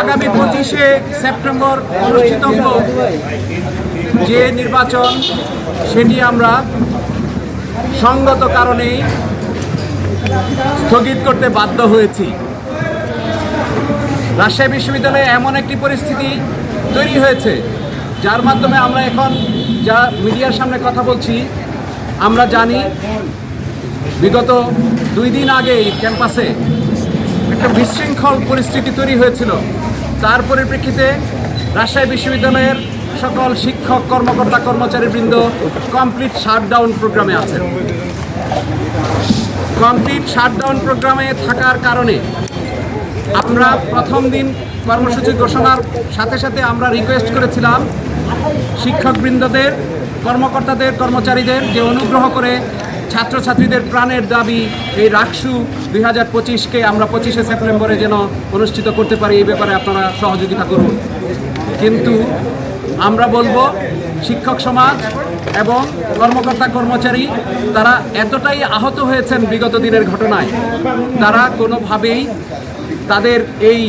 আগামী পঁচিশে সেপ্টেম্বর অনুষ্ঠিত যে নির্বাচন, সেটি আমরা সঙ্গত কারণেই স্থগিত করতে বাধ্য হয়েছি। রাজশাহী বিশ্ববিদ্যালয়ে এমন একটি পরিস্থিতি তৈরি হয়েছে, যার মাধ্যমে আমরা এখন যা মিডিয়ার সামনে কথা বলছি, আমরা জানি বিগত দুই দিন আগে ক্যাম্পাসে একটা বিশৃঙ্খল পরিস্থিতি তৈরি হয়েছিল। তার পরিপ্রেক্ষিতে রাজশাহী বিশ্ববিদ্যালয়ের সকল শিক্ষক, কর্মকর্তা, কর্মচারীবৃন্দ কমপ্লিট শাটডাউন প্রোগ্রামে আছেন। কমপ্লিট শাটডাউন প্রোগ্রামে থাকার কারণে আমরা প্রথম দিন কর্মসূচি ঘোষণার সাথে সাথে আমরা রিকোয়েস্ট করেছিলাম শিক্ষকবৃন্দদের, কর্মকর্তাদের, কর্মচারীদের যে অনুগ্রহ করে ছাত্রছাত্রীদের প্রাণের দাবি এই রাকসু দুই হাজার পঁচিশকে আমরা পঁচিশে সেপ্টেম্বরে যেন অনুষ্ঠিত করতে পারি এই ব্যাপারে আপনারা সহযোগিতা করুন। কিন্তু আমরা বলব শিক্ষক সমাজ এবং কর্মকর্তা কর্মচারী তারা এতটাই আহত হয়েছেন বিগত দিনের ঘটনায় তারা কোনোভাবেই তাদের এই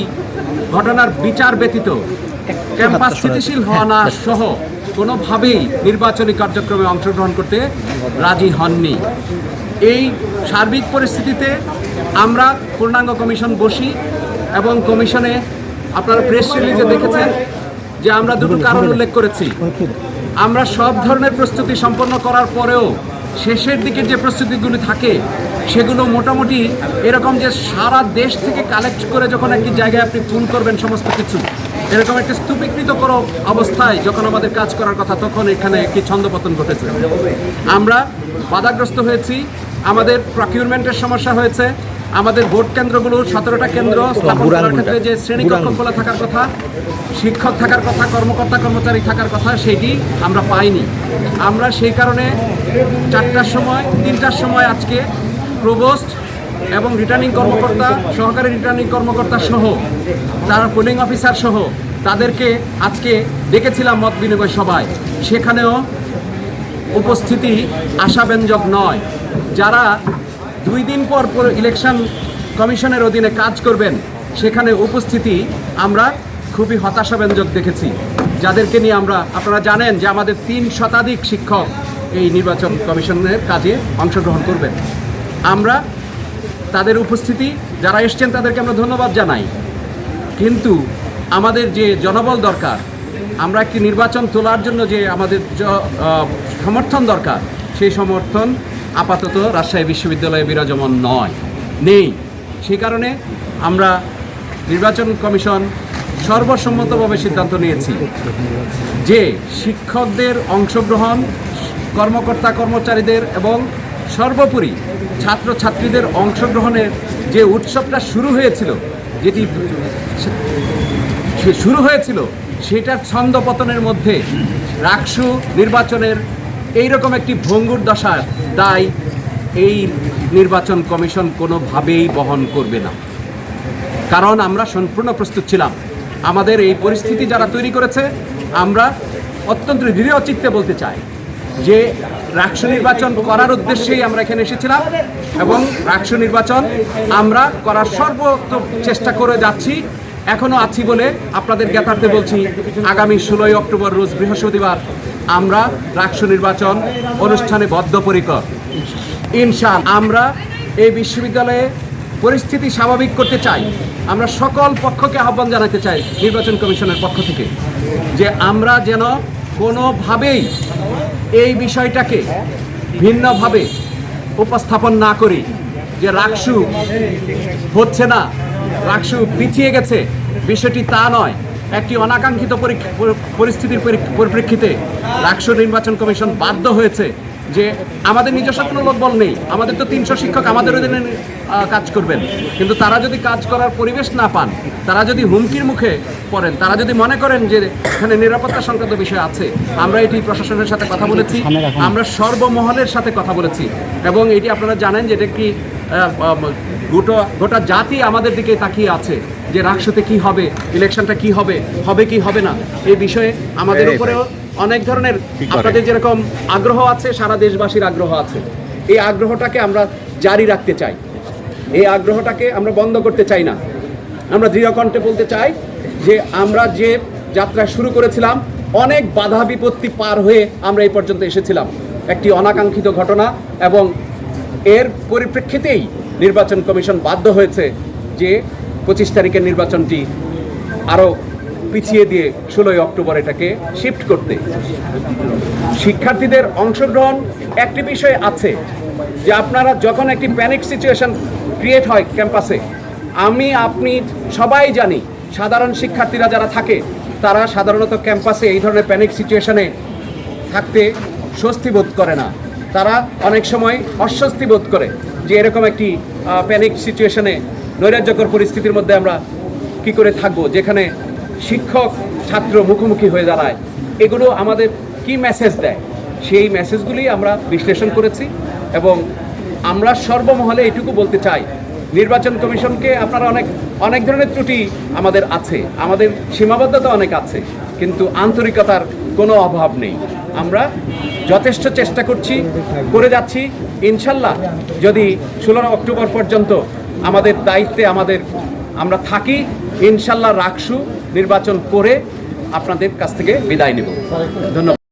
ঘটনার বিচার ব্যতীত ক্যাম্পাস স্থিতিশীল হওয়া না সহ কোনোভাবেই নির্বাচনী কার্যক্রমে অংশগ্রহণ করতে রাজি হননি। এই সার্বিক পরিস্থিতিতে আমরা পূর্ণাঙ্গ কমিশন বসি এবং কমিশনে আপনারা প্রেস রিলিজে দেখেছেন যে আমরা দুটো কারণ উল্লেখ করেছি। আমরা সব ধরনের প্রস্তুতি সম্পন্ন করার পরেও শেষের দিকে যে প্রস্তুতিগুলি থাকে, সেগুলো মোটামুটি এরকম যে সারা দেশ থেকে কালেক্ট করে যখন একটি জায়গায় আপনি ফোন করবেন সমস্ত কিছু এরকম একটি স্তূপীকৃত করো অবস্থায় যখন আমাদের কাজ করার কথা তখন এখানে একটি ছন্দপতন ঘটেছে। আমরা বাধাগ্রস্ত হয়েছি আমাদের প্রকিউরমেন্টের সমস্যা হয়েছে আমাদের ভোট কেন্দ্রগুলো সতেরোটা কেন্দ্র স্থাপন করার ক্ষেত্রে যে শ্রেণীকক্ষ খোলা থাকার কথা শিক্ষক থাকার কথা কর্মকর্তা কর্মচারী থাকার কথা সেটি আমরা পাইনি। আমরা সেই কারণে চারটার সময় তিনটার সময় আজকে প্রবোস্ট এবং রিটার্নিং কর্মকর্তা, সহকারী রিটার্নিং কর্মকর্তা সহ, তার পোলিং অফিসার সহ, তাদেরকে আজকে ডেকেছিলাম মত বিনিময় সভায়। সেখানেও উপস্থিতি আশাব্যঞ্জক নয়। যারা দুই দিন পর পর ইলেকশন কমিশনের অধীনে কাজ করবেন, সেখানে উপস্থিতি আমরা খুবই হতাশাব্যঞ্জক দেখেছি। যাদেরকে নিয়ে আমরা, আপনারা জানেন যে আমাদের তিন শতাধিক শিক্ষক এই নির্বাচন কমিশনের কাজে অংশগ্রহণ করবেন। আমরা তাদের উপস্থিতি, যারা এসছেন তাদেরকে আমরা ধন্যবাদ জানাই। কিন্তু আমাদের যে জনবল দরকার, আমরা একটি নির্বাচন তোলার জন্য যে আমাদের সমর্থন দরকার, সেই সমর্থন আপাতত রাজশাহী বিশ্ববিদ্যালয়ে বিরাজমান নয়, নেই। সেই কারণে আমরা নির্বাচন কমিশন সর্বসম্মতভাবে সিদ্ধান্ত নিয়েছি যে শিক্ষকদের অংশগ্রহণ, কর্মকর্তা কর্মচারীদের এবং সর্বোপরি ছাত্রছাত্রীদের অংশগ্রহণের যে উৎসবটা শুরু হয়েছিল, যেটি শুরু হয়েছিল, সেটার ছন্দপতনের মধ্যে রাকসু নির্বাচনের এইরকম একটি ভঙ্গুর দশার দায় এই নির্বাচন কমিশন কোনোভাবেই বহন করবে না। কারণ আমরা সম্পূর্ণ প্রস্তুত ছিলাম। আমাদের এই পরিস্থিতি যারা তৈরি করেছে, আমরা অত্যন্ত দৃঢ় চিত্তে বলতে চাই। যে রাষ্ট্র নির্বাচন করার উদ্দেশ্যেই আমরা এখানে এসেছিলাম এবং রাষ্ট্র নির্বাচন আমরা করার সর্বোচ্চ চেষ্টা করে যাচ্ছি এখনও আছি বলে আপনাদের জ্ঞাতার্থে বলছি, আগামী ষোলোই অক্টোবর রোজ বৃহস্পতিবার আমরা রাষ্ট্র নির্বাচন অনুষ্ঠানে বদ্ধপরিকর। ইনশাল আমরা এই বিশ্ববিদ্যালয়ে পরিস্থিতি স্বাভাবিক করতে চাই। আমরা সকল পক্ষকে আহ্বান জানাতে চাই নির্বাচন কমিশনের পক্ষ থেকে যে আমরা যেন কোনোভাবেই এই বিষয়টাকে ভিন্নভাবে উপস্থাপন না করি যে রাকসু হচ্ছে না, রাকসু পিছিয়ে গেছে, বিষয়টি তা নয়। একটি অনাকাঙ্ক্ষিত পরিস্থিতির পরি- পরিপ্রেক্ষিতে রাকসু নির্বাচন কমিশন বাধ্য হয়েছে যে আমাদের নিজস্ব কোনো লোকবল নেই। আমাদের তো তিনশো শিক্ষক আমাদের অধীনে কাজ করবেন। কিন্তু তারা যদি কাজ করার পরিবেশ না পান তারা যদি হুমকির মুখে পড়েন তারা যদি মনে করেন যে এখানে নিরাপত্তা সংক্রান্ত বিষয় আছে আমরা এটি প্রশাসনের সাথে কথা বলেছি আমরা সর্বমহলের সাথে কথা বলেছি এবং এটি আপনারা জানেন যে এটা কি গোটা গোটা জাতি আমাদের দিকে তাকিয়ে আছে। যে রাকসুতে কি হবে ইলেকশনটা কি হবে হবে কি হবে না এই বিষয়ে আমাদের উপরেও অনেক ধরনের আপনাদের যেরকম আগ্রহ আছে সারা দেশবাসীর আগ্রহ আছে। এই আগ্রহটাকে আমরা জারি রাখতে চাই। এই আগ্রহটাকে আমরা বন্ধ করতে চাই না। আমরা দৃঢ় কণ্ঠে বলতে চাই যে আমরা যে যাত্রা শুরু করেছিলাম অনেক বাধা বিপত্তি পার হয়ে আমরা এই পর্যন্ত এসেছিলাম। একটি অনাকাঙ্ক্ষিত ঘটনা এবং এর পরিপ্রেক্ষিতেই নির্বাচন কমিশন বাধ্য হয়েছে যে পঁচিশ তারিখের নির্বাচনটি আরও পিছিয়ে দিয়ে ষোলোই অক্টোবর এটাকে শিফট করতে। শিক্ষার্থীদের অংশগ্রহণ একটি বিষয় আছে যে আপনারা যখন একটি প্যানিক সিচুয়েশন ক্রিয়েট হয় ক্যাম্পাসে আমি, আপনি সবাই জানি, সাধারণ শিক্ষার্থীরা যারা থাকে, তারা সাধারণত ক্যাম্পাসে এই ধরনের প্যানিক সিচুয়েশনে থাকতে স্বস্তি বোধ করে না। তারা অনেক সময় অস্বস্তি বোধ করে যে এরকম একটি প্যানিক সিচুয়েশনে নৈরাজ্যকর পরিস্থিতির মধ্যে আমরা কি করে থাকব? যেখানে শিক্ষক, ছাত্র মুখোমুখি হয়ে দাঁড়ায়। এগুলো আমাদের কি মেসেজ দেয়? সেই মেসেজগুলি আমরা বিশ্লেষণ করেছি এবং আমরা সর্বমহলে এটুকু বলতে চাই, নির্বাচন কমিশনকে আপনারা অনেক অনেক ধরনের ত্রুটি আমাদের আছে। আমাদের সীমাবদ্ধতা অনেক আছে, কিন্তু আন্তরিকতার কোনো অভাব নেই। আমরা যথেষ্ট চেষ্টা করছি, করে যাচ্ছি। ইনশাল্লাহ যদি ষোলো অক্টোবর পর্যন্ত আমাদের দায়িত্বে আমাদের, আমরা থাকি, ইনশাল্লাহ রাখসু, নির্বাচন করে আপনাদের কাছ থেকে বিদায় নেব। ধন্যবাদ।